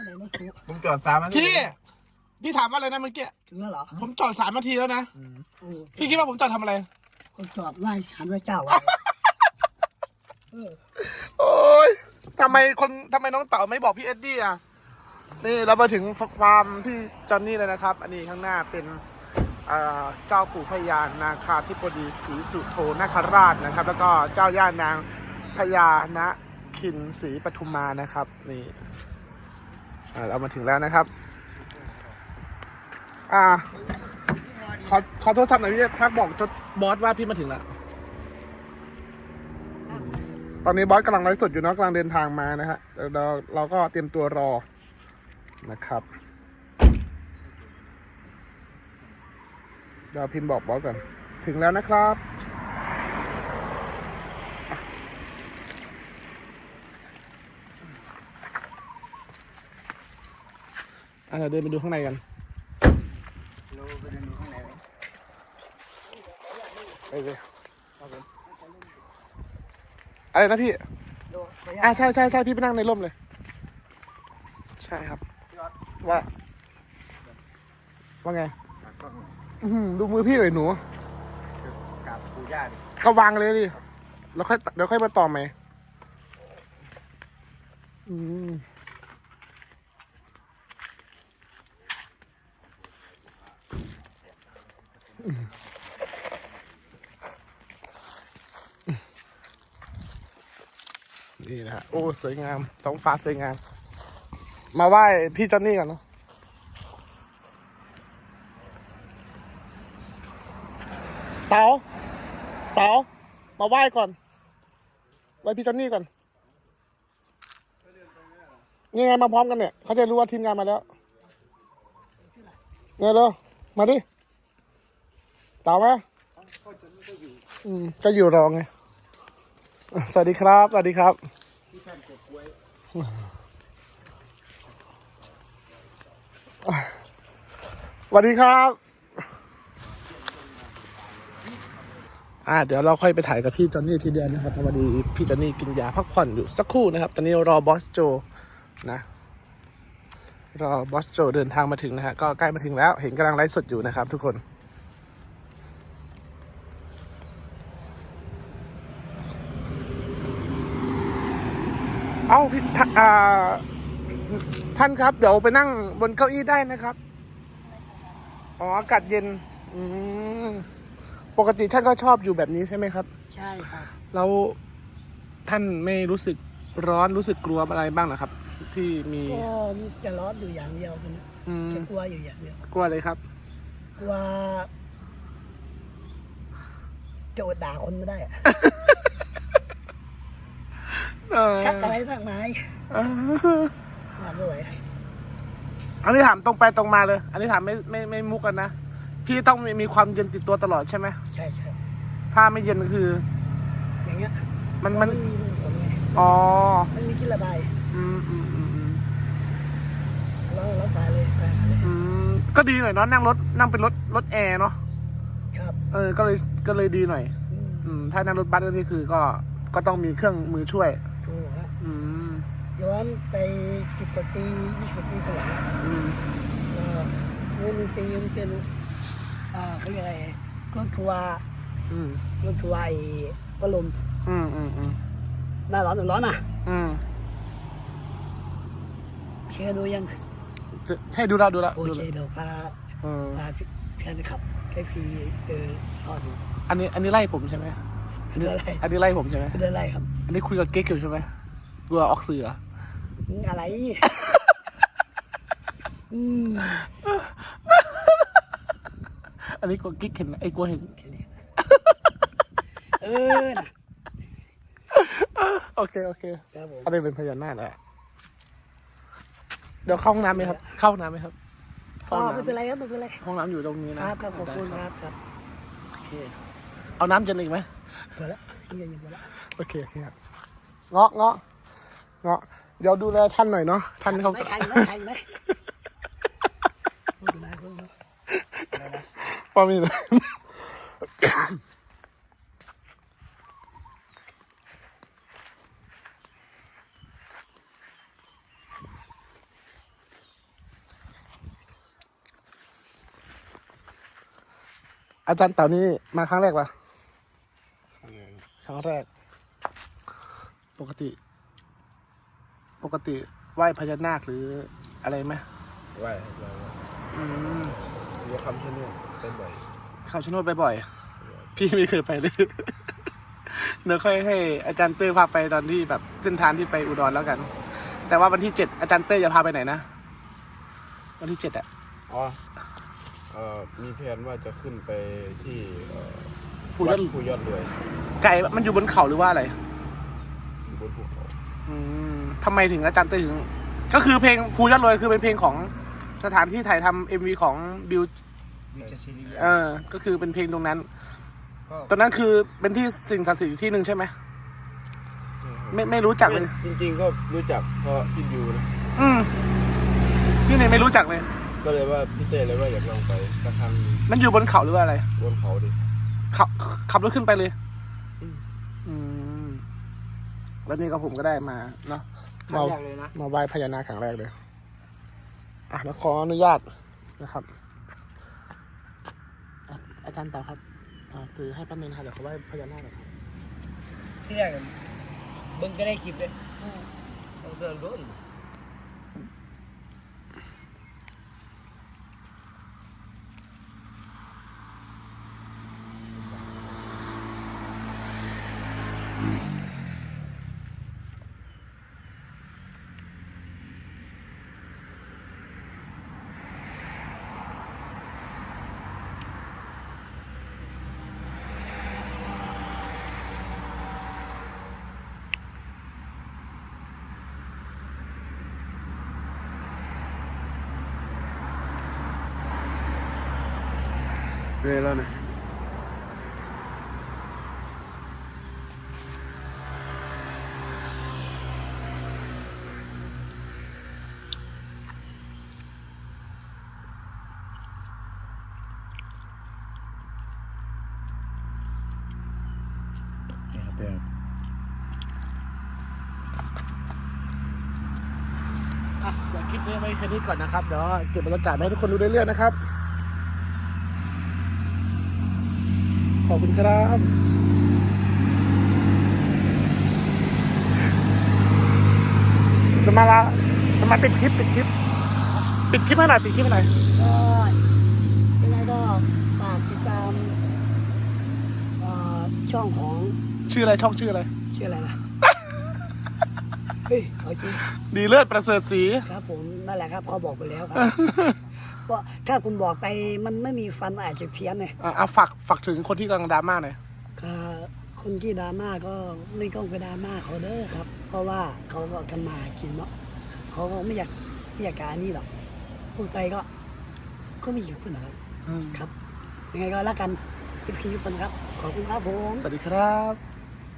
ที่ไหนไม่ถูกผมจอดสามนาทีพี่พี่ถามว่าอะไรนะเมื่อกี้ถึงแล้วเหรอผมจอดสามนาทีแล้วนะโอ้พี่คิดว่าผมจอดทำอะไร คนจอดไล่ฉันไล่เจ้าไว้เออโอ้ยทำไมคนทำไมน้องเต๋าไม่บอกพี่เอ็ดดี้อะ นี่เรามาถึงฟาร์มพี่จอนนี่เลยนะครับ อันนี้ข้างหน้าเป็นเอ่อเจ้าปู่พญานาคาธิบดีศรีสุโธนาคราชนะครับ แล้วก็เจ้าย่านางพญานะคินศรีปทุมมานะครับ นี่อ่า เรามาถึงแล้วนะครับ อ่า ขอขอโทรศัพท์หน่อยพี่ทักบอกบอสว่าพี่มาถึงแล้ว ตอนนี้บอสกำลังไลฟ์สดอยู่เนาะกำลังเดินทางมานะฮะเดี๋ยวเราเราก็เตรียมตัวรอนะครับเดี๋ยวพิมพ์บอกบอสก่อน ถึงแล้วนะครับ อะเดี๋ยวเดินไปดูข้างในกันไปเลยอะไรนะพี่ดูขออนุญาอ่าตใช่ใช่ใช่พี่ไปนั่งในร่มเลย ใช่ครับว่า ว่าไงอื้อหือดูมือพี่เลยหนูกับปู่ย่าดิก็วางเลยดิ แล้วค่อยเดี๋ยวค่อยมาต่อใหม่อืม นี่นะฮะโอ้สวยงามท้องฟ้าสวยงาม มาไหว้พี่จอนนี่ก่อนเนาะเต๋าเต๋ามาไหว้ก่อนไหว้พี่จอนนี่ก่อนนี่ไงมาพร้อมกันเนี่ยเขาจะรู้ว่าทีมงานมาแล้วเนี่ยเร็วมาดิ เต๋ามาอืมก็อยู่รองไงสวัสดีครับ สวัสดีครับสวัสดีครับ อ่า เดี๋ยวเราค่อยไปถ่ายกับพี่จอนนี่ทีเดียวนะครับพอดีพี่จอนนี่กินยาพักผ่อนอยู่สักครู่นะครับ ตอนนี้รอบอสโจนะ รอบอสโจเดินทางมาถึงนะฮะ ก็ใกล้มาถึงแล้ว เห็นกำลังไลฟ์สดอยู่นะครับทุกคน เอ้าพี่ท่าอ่าท่านครับ เดี๋ยวไปนั่งบนเก้าอี้ได้นะครับ อ๋อ อากาศเย็น อืมปกติท่านก็ชอบอยู่แบบนี้ใช่ไหมครับ ใช่ครับ แล้วท่านไม่รู้สึกร้อนรู้สึกกลัวอะไรบ้างนะครับ ที่มีก็จะร้อนอยู่อย่างเดียวกันนะอืมจะกลัวอยู่อย่างเดียวกลัวเลยครับ กลัวจะอดด่าคนไม่ได้อะเออ ทักอะไรทักไม้มาด้วยอันนี้ถามตรงไปตรงมาเลย อันนี้ถามไม่ไม่ไม่มุกกันนะ พี่ต้องมีมีความเย็นติดตัวตลอดใช่ไหมใช่ใช่ถ้าไม่เย็นก็คือ อย่างเงี้ย มันมัน ไม่มีรูผลไงอ๋อ ไม่มีที่ระบายอืมอืมอืมอืมแล้วแล้วไปเลยไปเลย อืมก็ดีหน่อยเนาะนั่งรถนั่งเป็นรถรถแอร์เนาะ ครับเออ ก็เลยก็เลยดีหน่อย อืมอืม ถ้านั่งรถบัสก็นี่คือก็ก็ต้องมีเครื่องมือช่วย ถูกฮะอืมย้อนไปสิบกว่าปียี่สิบปีก่อนนะอืมเอ่อวงดนตรีมันเป็นอ่าเขาเรียกอะไรรถทัวร์อืมรถทัวร์ไอ้พัดลมอืมอืมอืมหน้าร้อนหรือร้อนอะอืมเคยดูยังจะใช่ดูแล้วดูแล้วโอดูเคแล้วเดี๋ยวพาเออพาพี่แฟนขับให้พี่เออรอดูอันนี้อันนี้ไล่ผมใช่ไหม เป็นอะไรอันนี้ไล่ผมใช่ไหมเป็นอะไรครับ อันนี้คุยกับเก๊กอยู่ใช่ไหมกลัวออกสื่อเหรออะไรอืมอันนี้กลัวกิ๊กเห็นไอ้ยกลัวเห็นแค่นี้นะเออนะโอเคโอเค ครับผมอันนี้เป็นพญานาคแหละเดี๋ยวเข้าห้องน้ำไหมครับ เข้าห้องน้ำไหมครับอ๋เข้าอห้องไม่เป็นน้ำไรครับไม่เป็นไรห้องน้ำอยู่ตรงนี้คนะรับครับขอบคุณคได้รับครับ โอเค เอาน้ำเย็นอีกไหม พอละเงียบพอละโอเคโอเคเงาะเงาะเงาะเดี๋ยวดูแลท่านหน่อยเนาะท่านเขาไม่ใครไม่ใครไม่ดูแลเขาพอมีเลยอาจารย์เต่านี้มาครั้งแรกปะ งแรก ปกติ ปกติไหว้พญานาคหรืออะไรไหมไหว้ไหว้อืมว่าคำชะโนดเป็นบ่อยเข้าชะโนดบ่อยๆพี่ไม่เคยไปเลยเดี๋ยวค่อยให้อาจารย์เต้ยพาไปตอนที่แบบเส้นทางที่ไปอุดรแล้วกัน แต่ว่าวันที่เจ็ดอาจารย์เต้ยจะพาไปไหนนะ วันที่เจ็ดอะอ๋อเอ่อมีแผนว่าจะขึ้นไปที่เอ่อ ภูยวัอดดภูยอดรวยไก่มันอยู่บนเขาหรือว่าอะไรอยู่บนภูเขาอืมทำไมถึงอาจารย์เต้ยถึง ก็คือเพลงภูยอดรวยคือเป็นเพลงของสถานที่ถ่ายทำเอ็มวีของบิววิจชิริเออ ก็คือเป็นเพลงตรงนั้นก็ตรงนั้นคือเป็นที่สิ่งศักดิ์สิทธิ์อยู่ที่หนึ่งใช่ไหมไม่ไม่รู้จักเลย จริง ๆ ก็รู้จักเพราะพี่บิวนะอืมพี่เนี่ยไม่รู้จักเลย ก็เลยว่าพี่เต้เลยว่าอยากลองไปสักครั้งหนึ่งมันอยู่บนเขาหรือว่าอะไร บนเขาดิ ขับขับรถขึ้นไปเลย อืม อืมแล้วนี่ก็ผมก็ได้มาเนาะมาเลยนะ มาไหว้พญานาคครั้งแรกเลย อะแล้วขออนุญาตนะครับอะอาจารย์เต่าครับอ่าถือให้แป๊บนึงนะครับเดี๋ยวเขาไหว้พญานาคหน่อยครับที่แรกอะเบิ้งก็ได้คลิปเลยเราเดินโดน เรื่อยแล้วนะนี่ครับเพื่อนอะเดี๋ยวคลิปนี้ไว้แค่นี้ก่อนนะครับ เดี๋ยวเก็บบรรยากาศมาให้ทุกคนดูเรื่อยๆนะครับ ขอบคุณครับจะมาละจะมาปิดคลิปปิดคลิป ปิดคลิปให้หน่อยปิดคลิปให้หน่อยก็ยังไงก็ฝากติดตามเอ่อช่องของชื่ออะไรช่องชื่ออะไร ชื่ออะไรนะเฮ้ยเอาจริงดีเลิศประเสริฐศรีครับผมนั่นแหละครับเขาบอกไปแล้วครับเพ ราะถ้าคุณบอกไปมันไม่มีฟันอาจจะเพี้ยนไงอะอะฝากฝากถึงคนที่กำลังดราม่าหน่อยก็คนที่ดราม่าก็ไม่ต้องไปดราม่าเขาเด้อครับ เพราะว่าเขาก็ทำมาหากินเนาะเขาก็ไม่อยากไม่อยากการนี่หรอกพูดไปก็ ก็ไม่อยากพูดนะครับ อืมครับ ยังไงก็แล้วกันคลิปคลิปกันครับ ขอบคุณครับผม สวัสดีครับ